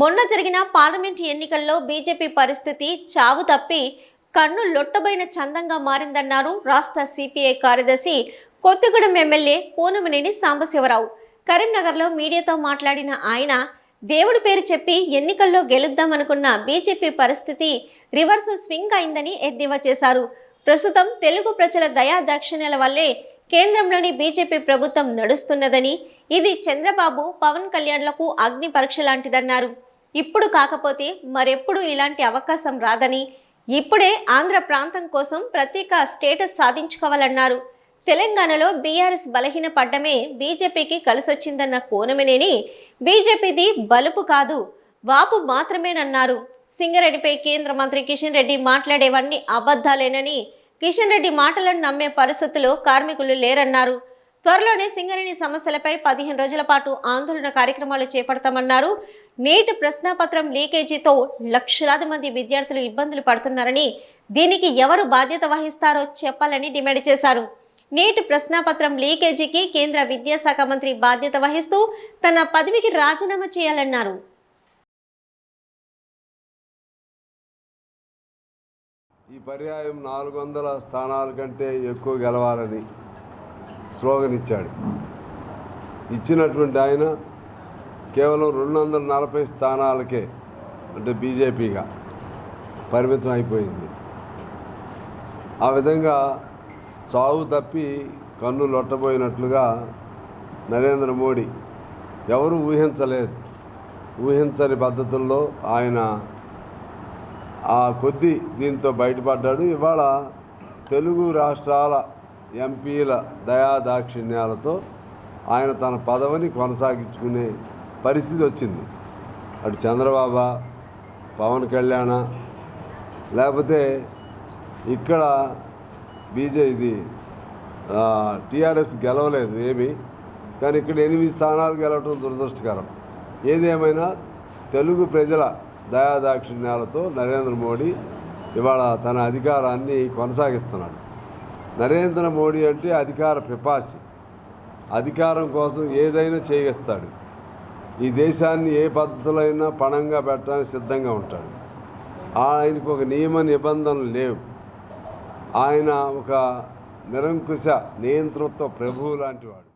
మొన్న జరిగిన పార్లమెంట్ ఎన్నికల్లో బీజేపీ పరిస్థితి చావు తప్పి కన్ను లొట్టబోయిన చందంగా మారిందన్నారు రాష్ట్ర సిపిఐ కార్యదర్శి కొత్తగూడెం ఎమ్మెల్యే పూనమనేని సాంబశివరావు. కరీంనగర్లో మీడియాతో మాట్లాడిన ఆయన దేవుడి పేరు చెప్పి ఎన్నికల్లో గెలుద్దామనుకున్న బీజేపీ పరిస్థితి రివర్స్ స్వింగ్ అయిందని ఎద్దేవా చేశారు. ప్రస్తుతం తెలుగు ప్రజల దయా దక్షిణల వల్లే కేంద్రంలోని బీజేపీ ప్రభుత్వం నడుస్తున్నదని ఇది చంద్రబాబు పవన్ కళ్యాణ్లకు అగ్ని పరీక్ష లాంటిదన్నారు. ఇప్పుడు కాకపోతే మరెప్పుడు ఇలాంటి అవకాశం రాదని ఇప్పుడే ఆంధ్ర ప్రాంతం కోసం ప్రత్యేక స్టేటస్ సాధించుకోవాలన్నారు. తెలంగాణలో బీఆర్ఎస్ బలహీన పడ్డమే బీజేపీకి కలిసొచ్చిందన్న కోనమినేని బీజేపీది బలుపు కాదు వాపు మాత్రమేనన్నారు. సింగరెడ్డిపై కేంద్ర మంత్రి కిషన్ రెడ్డి మాట్లాడేవన్నీ అబద్ధాలేనని కిషన్ రెడ్డి మాటలను నమ్మే పరిస్థితుల్లో కార్మికులు లేరన్నారు. త్వరలోనే సింగరేణి సమస్యలపై పదిహేను రోజుల పాటు ఆందోళన కార్యక్రమాలు చేపడతామన్నారు. నేటి ప్రశ్నాపత్రం లీకేజీతో లక్షలాది మంది విద్యార్థులు ఇబ్బందులు పడుతున్నారని దీనికి ఎవరు బాధ్యత వహిస్తారో చెప్పాలని డిమాండ్ చేశారు. నేటి ప్రశ్నాపత్రం లీకేజీకి కేంద్ర విద్యాశాఖ మంత్రి బాధ్యత వహిస్తూ తన పదవికి రాజీనామా చేయాలన్నారు. ఈ పర్యాయం నాలుగు వందల స్థానాల కంటే ఎక్కువ గెలవాలని స్లోగన్ ఇచ్చాడు ఇచ్చినటువంటి ఆయన కేవలం రెండు వందల నలభై స్థానాలకే అంటే బీజేపీగా పరిమితం అయిపోయింది. ఆ విధంగా చావు తప్పి కన్ను లొట్టబోయినట్లుగా నరేంద్ర మోడీ ఎవరు ఊహించలేదు. ఊహించని పద్ధతుల్లో ఆయన ఆ కొద్ది దీంతో బయటపడ్డాడు. ఇవాళ తెలుగు రాష్ట్రాల ఎంపీల దయాదాక్షిణ్యాలతో ఆయన తన పదవిని కొనసాగించుకునే పరిస్థితి వచ్చింది. అటు చంద్రబాబు పవన్ కళ్యాణ లేకపోతే ఇక్కడ బీజే ఇది టీఆర్ఎస్ గెలవలేదు ఏమీ కానీ ఇక్కడ ఎనిమిది స్థానాలు గెలవటం దురదృష్టకరం. ఏదేమైనా తెలుగు ప్రజల దయాదాక్షిణ్యాలతో నరేంద్ర మోడీ ఇవాళ తన అధికారాన్ని కొనసాగిస్తున్నాడు. నరేంద్ర మోడీ అంటే అధికార పిపాసి. అధికారం కోసం ఏదైనా చేయిస్తాడు. ఈ దేశాన్ని ఏ పద్ధతులైనా పణంగా పెట్టడానికి సిద్ధంగా ఉంటాడు. ఆయనకు ఒక నియమ నిబంధనలు లేవు. ఆయన ఒక నిరంకుశ నియంతృత్వ ప్రభువు లాంటివాడు